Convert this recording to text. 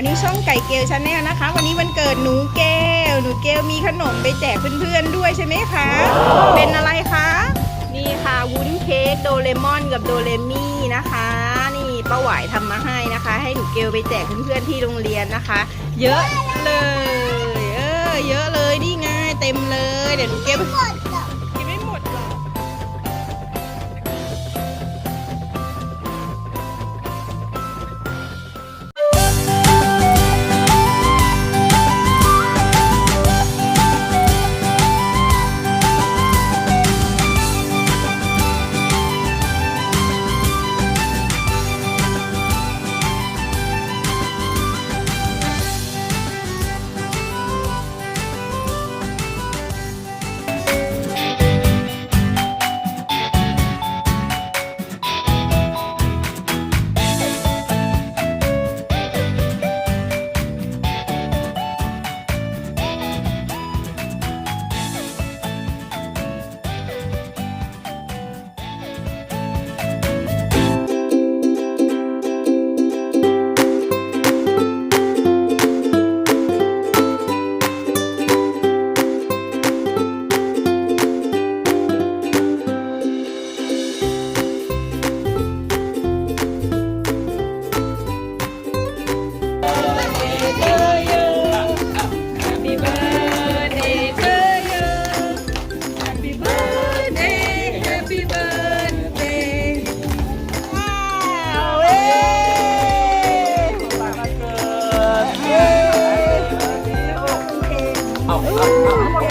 วันนี้ช่องไก่เกลชาแนลนะคะ วันนี้วันเกิดหนูเกลหนูเกลมีขนมไปแจกเพื่อนๆด้วยใช่ไหมคะ เป็นอะไรคะนี่ค่ะวุ้นเค้กโดเรมอนกับโดเรมี่นะคะ นี่ป้าหวายทำมาให้นะคะ ให้หนูเกลไปแจกเพื่อนๆที่โรงเรียนนะคะ เยอะเลย เออเยอะเลยนี่ไงเต็มเลยเดี๋ยวหนูเกล 好